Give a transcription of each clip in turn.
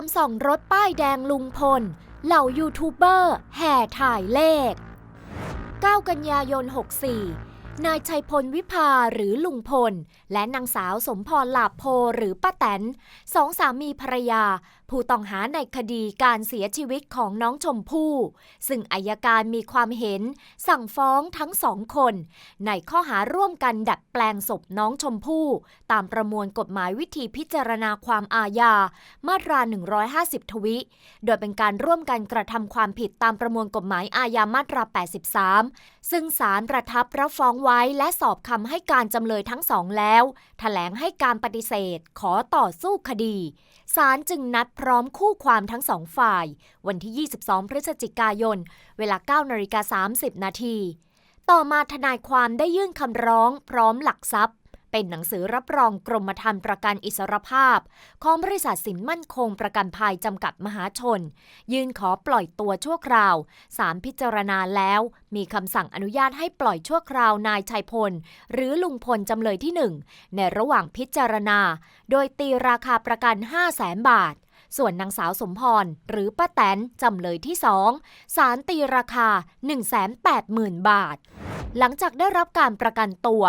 ามส่องรถป้ายแดงลุงพล เหล่ายูทูบเบอร์ แห่ถ่ายเลข 9 กันยายน 64 นายชัยพลวิภาหรือลุงพล และนางสาวสมพรหลาบโพหรือป้าแตนสองสามีภรรยา ผู้ต้องหาในคดีการเสียชีวิตของน้องชมพู่ ซึ่งอายการมีความเห็นสั่งฟ้องทั้งสองคน ในข้อหาร่วมกันดัดแปลงศพน้องชมพู่ ตามประมวลกฎหมายวิธีพิจารณาความอาญา มาตรา 150 ทวิ โดยเป็นการร่วมกันกระทำความผิดตามประมวลกฎหมายอาญามาตรา 83 ซึ่งศาลประทับรับฟ้องไว้และสอบคำให้การจำเลยทั้งสองแล้ว แถลงให้การปฏิเสธ ขอต่อสู้คดี ศาลจึงนัดพร้อมคู่ความทั้งสองฝ่าย วันที่ 22 พฤศจิกายน เวลา9นาฬิกา30 นาที ต่อมาทนายความได้ยื่นคำร้องพร้อมหลักทรัพย์ เป็นหนังสือรับรองกรมธรรม์ประกันอิสรภาพ ของบริษัทสินมั่นคงประกันภัยจำกัดมหาชน ยื่นขอปล่อยตัวชั่วคราวศาลพิจารณาแล้ว มีคำสั่งอนุญาตให้ปล่อยชั่วคราวนายชัยพล หรือลุงพลจำเลยที่หนึ่งในระหว่างพิจารณา โดยตีราคาประกัน 5 0 0แสนบาท ส่วนนางสาวสมพร หรือป้าแตนจำเลยที่สองศาลตีราคา 180,000 บาท หลังจากได้รับการประกันตัว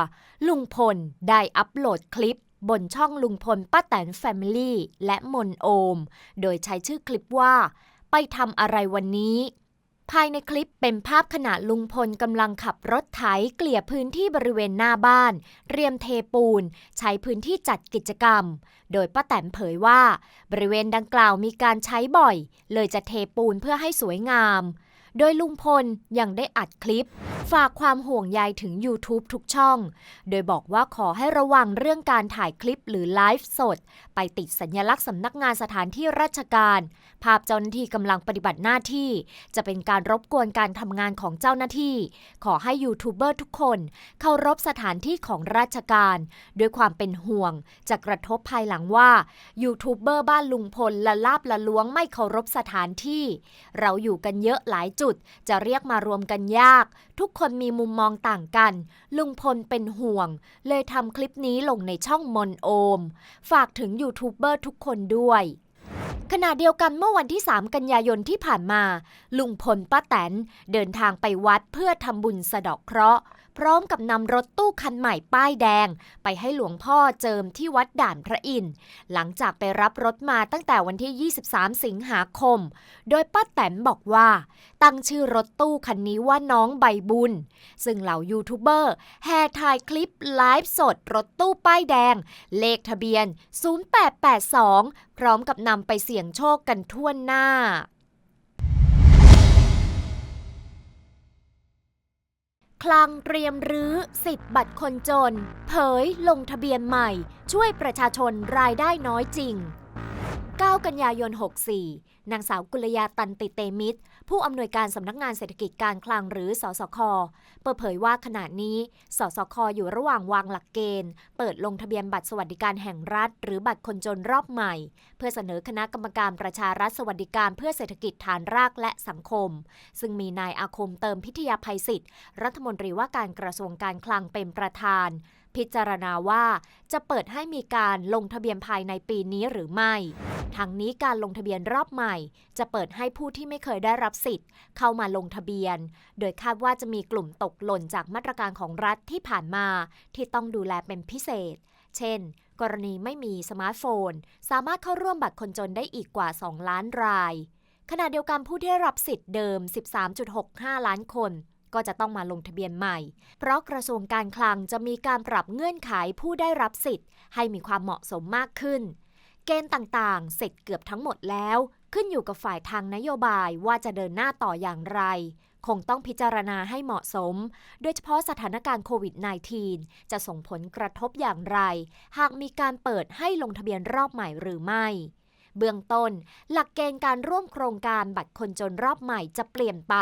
ลุงพลได้อัปโหลดคลิปบนช่องลุงพลป้าแตนแฟมิลี่และมนโอม โดยใช้ชื่อคลิปว่า ไปทำอะไรวันนี้ ภายในคลิปเป็นภาพขณะลุงพลกำลังขับรถไถเกลี่ยพื้นที่บริเวณหน้าบ้าน เรียมเทปูน ใช้พื้นที่จัดกิจกรรม โดยป้าแตนเผยว่า บริเวณดังกล่าวมีการใช้บ่อย เลยจะเทปูนเพื่อให้สวยงาม โดยลุงพลยังได้อัดคลิป ฝากความห่วงใยถึง YouTube ทุกช่อง โดยบอกว่าขอให้ระวังเรื่องการถ่ายคลิปหรือไลฟ์สด ไปติดสัญลักษณ์สำนักงานสถานที่ราชการ ภาพเจ้าหน้าที่กำลังปฏิบัติหน้าที่ จะเป็นการรบกวนการทำงานของเจ้าหน้าที่ ขอให้ยูทูบเบอร์ทุกคนเคารพสถานที่ของราชการด้วยความเป็นห่วงจะกระทบภายหลังว่ายูทูบเบอร์บ้านลุงพลละลาบละล้วงไม่เคารพสถานที่ เราอยู่กันเยอะหลายจุด จะเรียกมารวมกันยาก ทุกคนมีมุมมองต่างกัน ลุงพลเป็นห่วง เลยทำคลิปนี้ลงในช่องมนโอม ฝากถึงยูทูบเบอร์ทุกคนด้วยขณะเดียวกันเมื่อวันที่ 3 กันยายนที่ผ่านมา ลุงพลป้าแตนเดินทางไปวัดเพื่อทำบุญสะดอกเคราะห์ พร้อมกับนำรถตู้คันใหม่ป้ายแดง ไปให้หลวงพ่อเจิมที่วัดด่านพระอินทร์หลังจากไปรับรถมาตั้งแต่วันที่ 23 สิงหาคม โดยป้าแตนบอกว่า ตั้งชื่อรถตู้คันนี้ว่าน้องใบบุญ ซึ่งเหล่ายูทูบเบอร์แห่ถ่ายคลิปไลฟ์สดรถตู้ป้ายแดง เลขทะเบียน 0882 พร้อมกับนำไปเสี่ยงโชคกันทั่วหน้า คลังเตรียมรื้อสิทธิ์บัตรคนจน เผยลงทะเบียนใหม่ ช่วยประชาชนรายได้น้อยจริง 9 กันยายน 64 นางสาวกุลยาตันติเตมิตร ผู้อำนวยการสำนักงานเศรษฐกิจการคลังหรือสสค เปิดเผยว่าขณะนี้สสคอยู่ระหว่างวางหลักเกณฑ์ เปิดลงทะเบียนบัตรสวัสดิการแห่งรัฐ หรือบัตรคนจนรอบใหม่ เพื่อเสนอคณะกรรมการประชารัฐสวัสดิการเพื่อเศรษฐกิจฐานรากและสังคม ซึ่งมีนายอาคมเติมพิทยาภัยศิษย์รัฐมนตรีว่าการกระทรวงการคลังเป็นประธาน พิจารณาว่าจะเปิดให้มีการลงทะเบียนภายในปีนี้หรือไม่ทั้งนี้การลงทะเบียนรอบใหม่ จะเปิดให้ผู้ที่ไม่เคยได้รับสิทธิ์ เข้ามาลงทะเบียน โดยคาดว่าจะมีกลุ่มตกหล่นจากมาตรการของรัฐที่ผ่านมา ที่ต้องดูแลเป็นพิเศษ เช่น กรณีไม่มีสมาร์ทโฟน สามารถเข้าร่วมบัตรคนจนได้อีกกว่า 2 ล้านราย ขณะเดียวกันผู้ที่ได้รับสิทธิ์เดิม 13.65 ล้านคน ก็จะต้องมาลงทะเบียนใหม่ เพราะกระทรวงการคลังจะมีการปรับเงื่อนไขผู้ได้รับสิทธิ์ ให้มีความเหมาะสมมากขึ้น เกณฑ์ต่างๆ เสร็จเกือบทั้งหมดแล้ว ขึ้นอยู่กับฝ่ายทางนโยบายว่าจะเดินหน้าต่ออย่างไร คงต้องพิจารณาให้เหมาะสม โดยเฉพาะสถานการณ์โควิด -19 จะส่งผลกระทบอย่างไร หากมีการเปิดให้ลงทะเบียนรอบใหม่หรือไม่ เบื้องต้น หลักเกณฑ์การร่วมโครงการบัตรคนจนรอบใหม่จะเปลี่ยนไป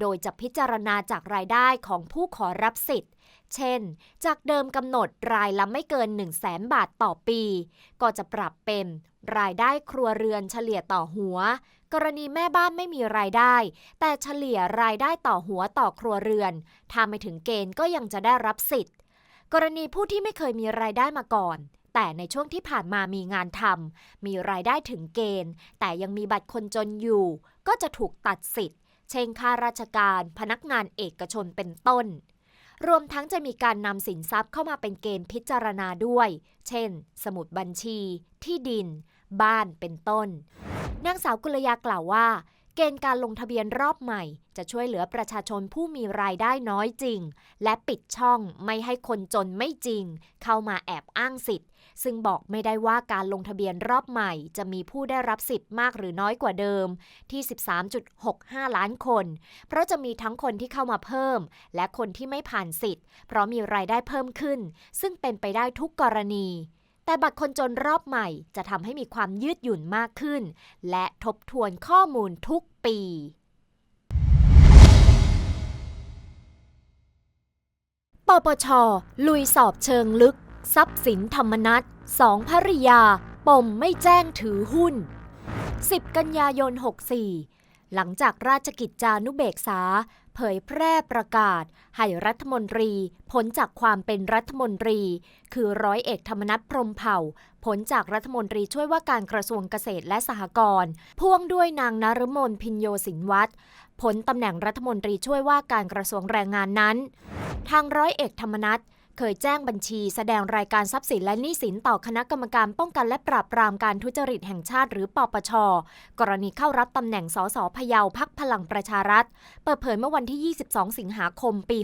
โดยจะพิจารณาจากรายได้ของผู้ขอรับสิทธิ์ เช่น จากเดิมกำหนดรายละไม่เกิน 1 0 0 0 0แสนบาทต่อปี ก็จะปรับเป็นรายได้ครัวเรือนเฉลี่ยต่อหัว กรณีแม่บ้านไม่มีรายได้ แต่เฉลี่ยรายได้ต่อหัวต่อครัวเรือน ถ้าไม่ถึงเกณฑ์ก็ยังจะได้รับสิทธิ์ กรณีผู้ที่ไม่เคยมีรายได้มาก่อน แต่ในช่วงที่ผ่านมามีงานทำมีรายได้ถึงเกณฑ์ แต่ยังมีบัตรคนจนอยู่ ก็จะถูกตัดสิทธิ์ เช่นข้าราชการ พนักงานเอกชนเป็นต้น รวมทั้งจะมีการนำสินทรัพย์เข้ามาเป็นเกณฑ์พิจารณาด้วย เช่น สมุดบัญชี ที่ดิน บ้านเป็นต้น นางสาวกุลยากล่าวว่าเกณฑ์การลงทะเบียนรอบใหม่ จะช่วยเหลือประชาชนผู้มีรายได้น้อยจริง และปิดช่องไม่ให้คนจนไม่จริง เข้ามาแอบอ้างสิทธิ์ ซึ่งบอกไม่ได้ว่าการลงทะเบียนรอบใหม่ จะมีผู้ได้รับสิทธิ์มากหรือน้อยกว่าเดิมที่ 13.65 ล้านคน เพราะจะมีทั้งคนที่เข้ามาเพิ่ม และคนที่ไม่ผ่านสิทธิ์ เพราะมีรายได้เพิ่มขึ้น ซึ่งเป็นไปได้ทุกกรณีแต่บัตรคนจนรอบใหม่จะทำให้มีความยืดหยุ่นมากขึ้น และทบทวนข้อมูลทุกปี ปปช ลุยสอบเชิงลึก ทรัพย์สินธรรมนัตสองภริยา ปมไม่แจ้งถือหุ้น 10 กันยายน 64 หลังจากราชกิจจานุเบกษา เผยแพร่ประกาศ ให้รัฐมนตรีพ้นจากความเป็นรัฐมนตรี คือร้อยเอกธรรมนัฐพรมเผ่าพ้นจากรัฐมนตรีช่วยว่าการกระทรวงเกษตรและสหกรณ์พ่วงด้วยนางนฤมลพินโยสินวัตรพ้นตำแหน่งรัฐมนตรีช่วยว่าการกระทรวงแรงงานนั้น ทางร้อยเอกธรรมนัฐ เคยแจ้งบัญชีแสดงรายการทรัพย์สินและหนี้สินต่อคณะกรรมการป้องกันและปราบปรามการทุจริตแห่งชาติหรือปปช กรณีเข้ารับตำแหน่งสสพะเยาพักพลังประชารัฐ เปิดเผยเมื่อวันที่ 22 สิงหาคมปี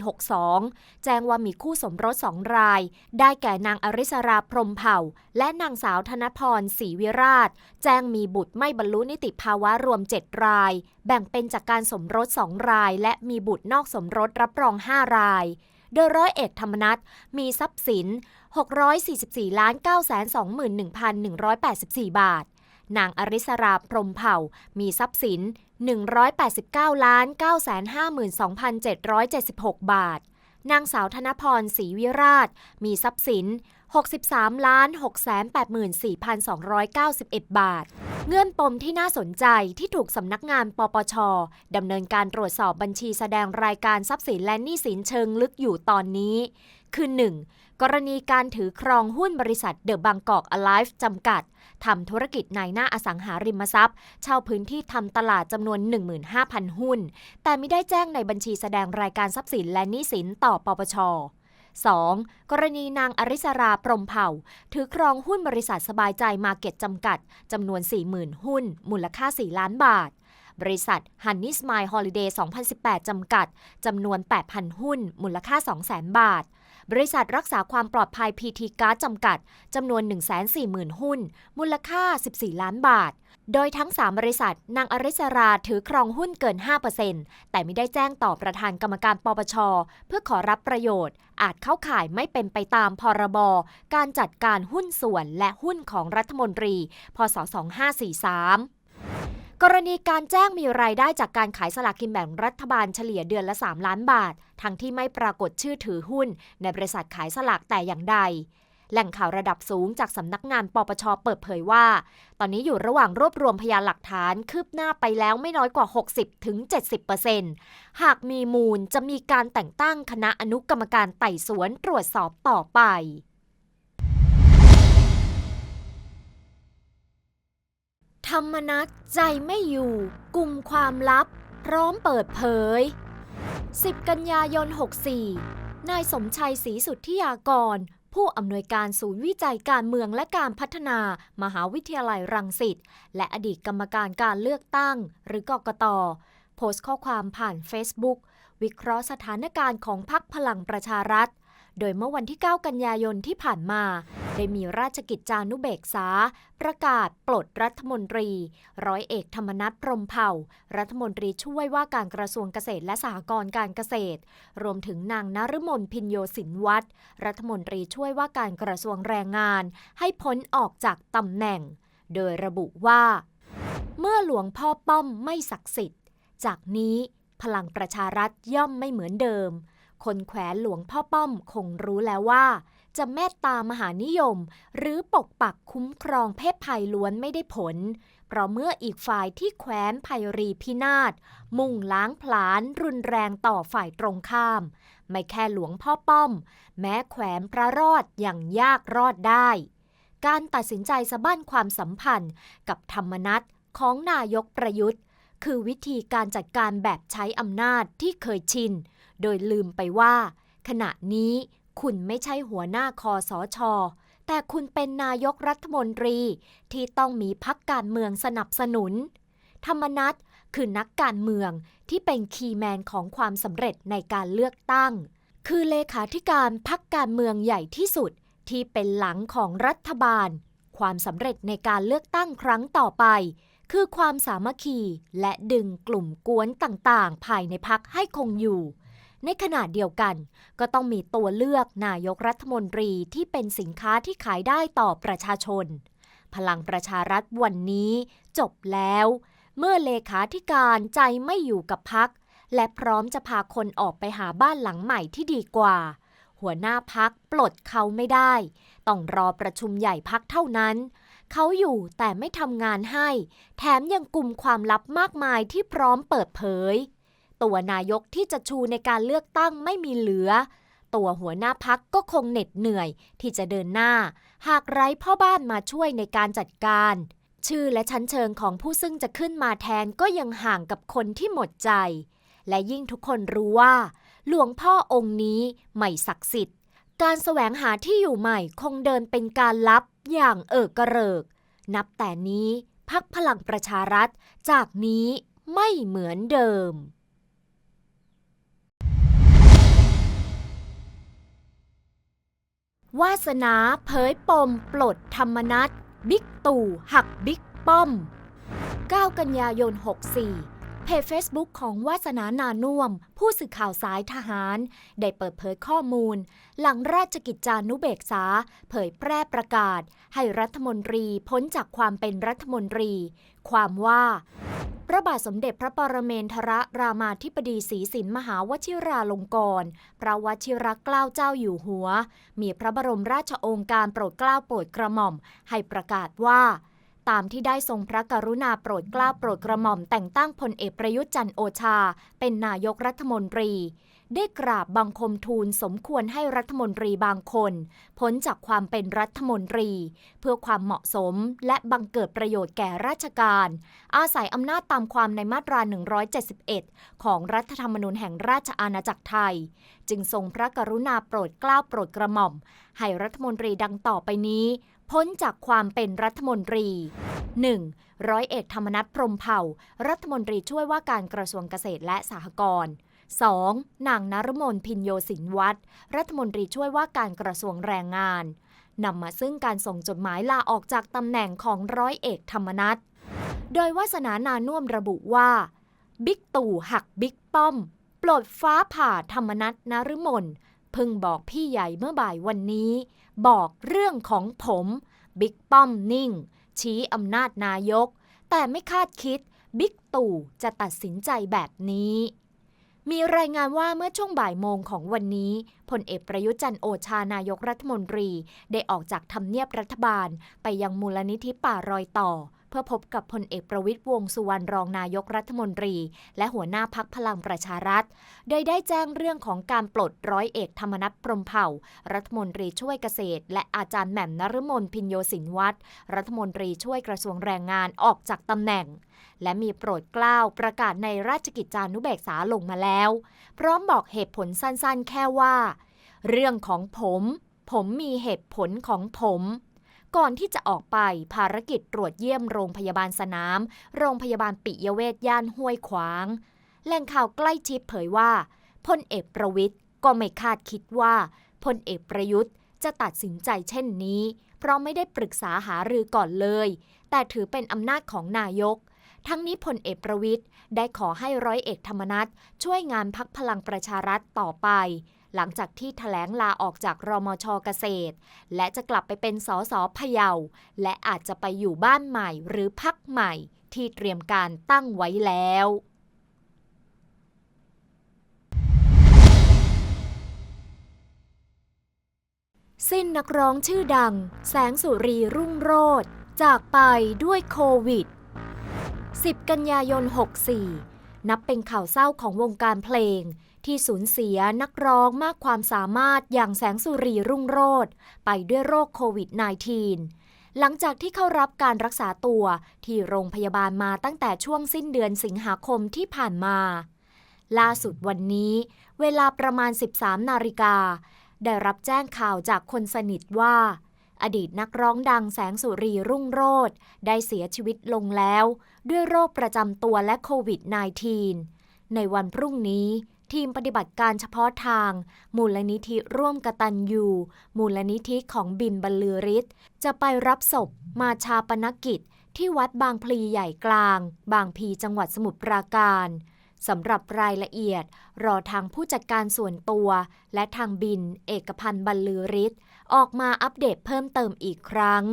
62 แจ้งว่ามีคู่สมรสสองราย ได้แก่นางอริสราพรมเผ่า และนางสาวธนพรศรีวิราช แจ้งมีบุตรไม่บรรลุนิติภาวะรวม 7 ราย แบ่งเป็นจากการสมรส 2 ราย และมีบุตรนอกสมรสรับรอง 5 ราย โดยร้อยเอกธรรมนัฐมีทรัพย์สิน 644ล้าน921,184 บาท นางอริสราพรมเผ่า มีทรัพย์สิน 189ล้าน952,776 บาท นางสาวธนพรศรีวิราช มีทรัพย์สิน 63ล้าน684,291 บาท เงื่อนปมที่น่าสนใจที่ถูกสำนักงานปปชดำเนินการตรวจสอบบัญชีแสดงรายการทรัพย์สินและหนี้สินเชิงลึกอยู่ตอนนี้ คือ 1. กรณีการถือครองหุ้นบริษัทเดอะบางกอกอ l i v e จำกัดทำธุรกิจในหน้าอสังหาริมทรัพย์ เช่าพื้นที่ทำตลาดจำนวน 15,000 หุ้น แต่ไม่ได้แจ้งในบัญชีแสดงรายการทรัพย์สินและหนี้สินต่อปปช 2. กรณีนางอริสราพรหมเผ่า ถือครองหุ้นบริษัทสบายใจมาเก็ตจำกัด จำนวน 40,000 หุ้น มูลค่า 4 ล้านบาท บริษัท Honey Smile Holiday 2018 จำกัด จำนวน 8,000 หุ้น มูลค่า 200,000 บาท บริษัทรักษาความปลอดภัย PT การ์ดจำกัด จำนวน 140,000 หุ้น มูลค่า 14 ล้านบาท โดยทั้ง 3 บริษัท นางอริสราถือครองหุ้นเกิน 5%แต่ไม่ได้แจ้งต่อประธานกรรมการปปช เพื่อขอรับประโยชน์ อาจเข้าข่ายไม่เป็นไปตามพรบ การจัดการหุ้นส่วนและหุ้นของรัฐมนตรี พศ 2543กรณีการแจ้งมีรายได้จากการขายสลากกินแบ่งรัฐบาลเฉลี่ยเดือนละ 3 ล้านบาท ทั้งที่ไม่ปรากฏชื่อถือหุ้น ในบริษัทขายสลากแต่อย่างใด แหล่งข่าวระดับสูงจากสำนักงานปปชเปิดเผยว่า ตอนนี้อยู่ระหว่างรวบรวมพยานหลักฐานคืบหน้าไปแล้วไม่น้อยกว่า 60-70%หากมีมูลจะมีการแต่งตั้งคณะอนุกรรมการไต่สวนตรวจสอบต่อไปธรรมนัตใจไม่อยู่ กลุ่มความลับ พร้อมเปิดเผย 10 กันยายน 64 นายสมชัยศรีสุทธิยากร ผู้อำนวยการศูนย์วิจัยการเมืองและการพัฒนา มหาวิทยาลัยรังสิตและอดีตกรรมการการเลือกตั้ง หรือกกตโพสต์ข้อความผ่าน Facebook วิเคราะห์สถานการณ์ของพรรคพลังประชารัฐ โดยเมื่อวันที่ 9 กันยายนที่ผ่านมา ได้มีราชกิจจานุเบกษา ประกาศปลดรัฐมนตรี ร้อยเอกธรรมนัฐพรมเผ่า รัฐมนตรีช่วยว่าการกระทรวงเกษตรและสหกรณ์การเกษตร รวมถึงนางนฤมลพินโยสินวัตรรัฐมนตรีช่วยว่าการกระทรวงแรงงาน ให้พ้นออกจากตำแหน่ง โดยระบุว่า เมื่อหลวงพ่อป้อมไม่ศักดิ์สิทธิ์ จากนี้พลังประชารัฐย่อมไม่เหมือนเดิม คนแขวนหลวงพ่อป้อมคงรู้แล้วว่า จะเมตตามหานิยม หรือปกปักคุ้มครองเพศภัยล้วนไม่ได้ผล เพราะเมื่ออีกฝ่ายที่แคว้นภัยรีพินาศมุ่งล้างผลาญรุนแรงต่อฝ่ายตรงข้าม ไม่แค่หลวงพ่อป้อม แม้แขวนพระรอดอย่างยากรอดได้ การตัดสินใจสะบั้นความสัมพันธ์กับธรรมนัตของนายกประยุทธ์คือวิธีการจัดการแบบใช้อำนาจที่เคยชิน โดยลืมไปว่า ขณะนี้คุณไม่ใช่หัวหน้าคอสอชอแต่คุณเป็นนายกรัฐมนตรีที่ต้องมีพักการเมืองสนับสนุน ธรรมนัตคือนักการเมืองที่เป็นคีย์แมนของความสำเร็จในการเลือกตั้ง คือเลขาธิการพักการเมืองใหญ่ที่สุดที่เป็นหลังของรัฐบาล ความสำเร็จในการเลือกตั้งครั้งต่อไป คือความสามัคคีและดึงกลุ่มกวนต่างๆ ภายในพักให้คงอยู่ ในขณะเดียวกัน ก็ต้องมีตัวเลือกนายกรัฐมนตรีที่เป็นสินค้าที่ขายได้ต่อประชาชน พลังประชารัฐวันนี้จบแล้ว เมื่อเลขาธิการใจไม่อยู่กับพัก และพร้อมจะพาคนออกไปหาบ้านหลังใหม่ที่ดีกว่า หัวหน้าพักปลดเขาไม่ได้ ต้องรอประชุมใหญ่พักเท่านั้นเขาอยู่แต่ไม่ทำงานให้ แถมยังกลุ่มความลับมากมายที่พร้อมเปิดเผย ตัวนายกที่จะชูในการเลือกตั้งไม่มีเหลือ ตัวหัวหน้าพักก็คงเหน็ดเหนื่อยที่จะเดินหน้า หากไร้พ่อบ้านมาช่วยในการจัดการ ชื่อและชั้นเชิงของผู้ซึ่งจะขึ้นมาแทนก็ยังห่างกับคนที่หมดใจ และยิ่งทุกคนรู้ว่า หลวงพ่อองค์นี้ไม่ศักดิ์สิทธิ์ การแสวงหาที่อยู่ใหม่คงเดินเป็นการลับอย่างเอิกกระเริก นับแต่นี้พักพลังประชารัฐจากนี้ไม่เหมือนเดิม วาสนาเผยปมปลดธรรมนัตบิ๊กตู่หักบิ๊กป้อม 9 กันยายน 64 เพจ Facebook ของวาสนานานุ่วม ผู้สื่อข่าวสายทหาร ได้เปิดเผยข้อมูล หลังราชกิจจานุเบกษา เผยแพร่ประกาศ ให้รัฐมนตรีพ้นจากความเป็นรัฐมนตรี ความว่าพระบาทสมเด็จพระปรเมนทรรามาธิบดีศรีสินมหาวชิราลงกรณ์พระวชิรเกล้าเจ้าอยู่หัว มีพระบรมราชโองการโปรดเกล้าโปรดกระหม่อม ให้ประกาศว่า ตามที่ได้ทรงพระกรุณาโปรดเกล้าโปรดกระหม่อมแต่งตั้งพลเอกประยุทธ์จันทร์โอชา เป็นนายกรัฐมนตรี ได้กราบบังคมทูลสมควรให้รัฐมนตรีบางคนพ้นจากความเป็นรัฐมนตรี เพื่อความเหมาะสมและบังเกิดประโยชน์แก่ราชการ อาศัยอำนาจตามความในมาตรา 171 ของรัฐธรรมนูญแห่งราชอาณาจักรไทย จึงทรงพระกรุณาโปรดเกล้าโปรดกระหม่อมให้รัฐมนตรีดังต่อไปนี้ พ้นจากความเป็นรัฐมนตรี 1. ร้อยเอกธรรมนัฐพรมเผ่า รัฐมนตรีช่วยว่าการกระทรวงเกษตรและสหกรณ์ 2. นางนรมนพินโยสินวัตรรัฐมนตรีช่วยว่าการกระทรวงแรงงานนำมาซึ่งการส่งจดหมายลาออกจากตำแหน่งของร้อยเอกธรรมนัฐโดยวาสนานานุ่มระบุว่า บิ๊กตู่หักบิ๊กป้อม ปลดฟ้าผ่าธรรมนัฐนฤมลเพิ่งบอกพี่ใหญ่เมื่อบ่ายวันนี้ บอกเรื่องของผมบิ๊กป้อมนิ่ง ชี้อำนาจนายก แต่ไม่คาดคิดบิ๊กตู่จะตัดสินใจแบบนี้ มีรายงานว่าเมื่อช่วงบ่ายโมงของวันนี้พลเอกประยุจันโอชานายกรัฐมนตรี ได้ออกจากทำเนียบรัฐบาลไปยังมูลนิธิป่ารอยต่อ เพื่อพบกับพลเอกประวิตยวงสุวรรณรองนายกรัฐมนตรี และหัวหน้าพักพลังประชารัฐ โดยได้แจ้งเรื่องของการปลดร้อยเอกธรรมนัฐพรมเผ่า รัฐมนตรีช่วยเกษตร และอาจารย์แหม่มนฤมลพินโยสินวัตรรัฐมนตรีช่วยกระทรวงแรงงานออกจากตำแหน่ง และมีโปรดเกล้าประกาศในราชกิจจานุเบกษาลงมาแล้ว พร้อมบอกเหตุผลสั้นๆ แค่ว่า เรื่องของผม ผมมีเหตุผลของผม ก่อนที่จะออกไปภารกิจตรวจเยี่ยมโรงพยาบาลสนาม โรงพยาบาลปิยเวชย่านห้วยขวาง แหล่งข่าวใกล้ชิดเผยว่าพลเอกประวิทย์ก็ไม่คาดคิดว่าพลเอกประยุทธ์จะตัดสินใจเช่นนี้ เพราะไม่ได้ปรึกษาหารือก่อนเลย แต่ถือเป็นอำนาจของนายก ทั้งนี้พลเอกประวิทย์ได้ขอให้ร้อยเอกธรรมนัฐช่วยงานพักพลังประชารัฐต่อไป หลังจากที่แถลงลาออกจากรมชเกษตร และจะกลับไปเป็นสสพะเยา และอาจจะไปอยู่บ้านใหม่หรือพักใหม่ที่เตรียมการตั้งไว้แล้วสิ้นนักร้องชื่อดัง แสงสุรีรุ่งโรจน์จากไปด้วยโควิด 10 กันยายน 64 นับเป็นข่าวเศร้าของวงการเพลง ที่สูญเสียนักร้องมากความสามารถอย่างแสงสุรีรุ่งโรจน์ไปด้วยโรคโควิด -19 หลังจากที่เข้ารับการรักษาตัวที่โรงพยาบาลมาตั้งแต่ช่วงสิ้นเดือนสิงหาคมที่ผ่านมา ล่าสุดวันนี้ เวลาประมาณ 13 นาฬิกา ได้รับแจ้งข่าวจากคนสนิทว่า อดีตนักร้องดังแสงสุรีรุ่งโรจน์ได้เสียชีวิตลงแล้ว ด้วยโรคประจำตัวและโควิด -19 ในวันพรุ่งนี้ ทีมปฏิบัติการเฉพาะทาง มูลนิธิร่วมกตัญญูมูลนิธิของบินบรรลือฤทธิ์จะไปรับศพมาชาปนกิจ ที่วัดบางพลีใหญ่กลาง บางพีจังหวัดสมุทรปราการสำหรับรายละเอียด รอทางผู้จัดการส่วนตัว และทางบิน เอกพันธ์บรรลือฤทธิ์ออกมาอัปเดตเพิ่มเติมอีกครั้ง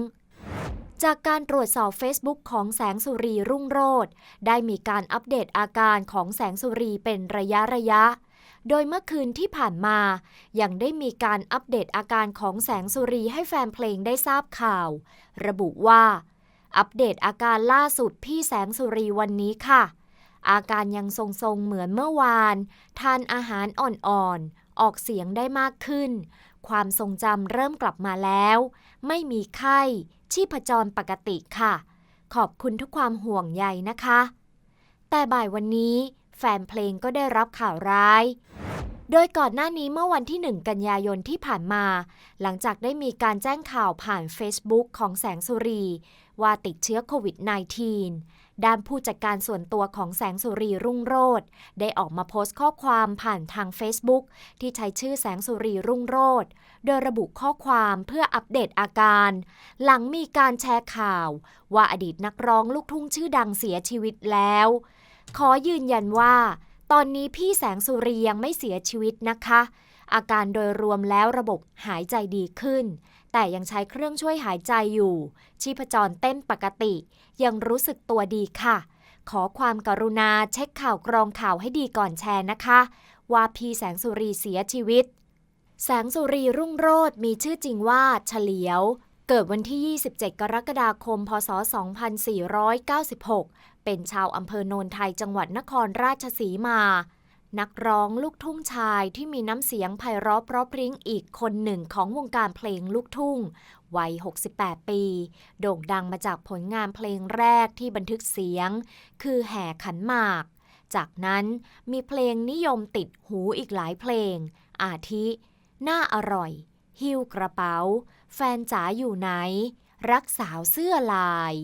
จากการตรวจสอบ Facebook ของแสงสุรีรุ่งโรจน์ได้มีการอัปเดตอาการของแสงสุรีเป็นระยะระยะ โดยเมื่อคืนที่ผ่านมา ยังได้มีการอัปเดตอาการของแสงสุรีให้แฟนเพลงได้ทราบข่าว ระบุว่า อัปเดตอาการล่าสุดพี่แสงสุรีวันนี้ค่ะ อาการยังทรงๆเหมือนเมื่อวาน ทานอาหารอ่อนๆ ออกเสียงได้มากขึ้น ความทรงจำเริ่มกลับมาแล้ว ไม่มีไข้ ชีพจรปกติค่ะ ขอบคุณทุกความห่วงใยนะคะ แต่บ่ายวันนี้แฟนเพลงก็ได้รับข่าวร้าย โดยก่อนหน้านี้เมื่อวันที่ 1 กันยายนที่ผ่านมา หลังจากได้มีการแจ้งข่าวผ่าน Facebook ของแสงสุรี ว่าติดเชื้อโควิด -19 ด้านผู้จัดการส่วนตัวของแสงสุรีรุ่งโรจน์ได้ออกมาโพสต์ข้อความผ่านทาง Facebook ที่ใช้ชื่อแสงสุรีรุ่งโรจน์ โดยระบุข้อความเพื่ออัปเดตอาการ หลังมีการแชร์ข่าว ว่าอดีตนักร้องลูกทุ่งชื่อดังเสียชีวิตแล้ว ขอยืนยันว่า ตอนนี้พี่แสงสุรียังไม่เสียชีวิตนะคะ อาการโดยรวมแล้วระบบหายใจดีขึ้น แต่ยังใช้เครื่องช่วยหายใจอยู่ ชีพจรเต้นปกติ ยังรู้สึกตัวดีค่ะขอความกรุณาเช็คข่าวกรองข่าวให้ดีก่อนแชร์นะคะ ว่าพี่แสงสุรีเสียชีวิต แสงสุรีรุ่งโรจน์มีชื่อจริงว่าเฉลียว เกิดวันที่ 27 กรกฎาคม พศ 2496 เป็นชาวอำเภอโนนไทยจังหวัดนครราชสีมา นักร้องลูกทุ่งชายที่มีน้ำเสียงไพเราะเพราะพริ้งอีกคนหนึ่งของวงการเพลงลูกทุ่ง วัย 68 ปี โด่งดังมาจากผลงานเพลงแรกที่บันทึกเสียง คือแห่ขันหมาก จากนั้นมีเพลงนิยมติดหูอีกหลายเพลง อาทิ น่าอร่อย หิ้วกระเป๋า แฟนจ๋าอยู่ไหน รักสาวเสื้อลาย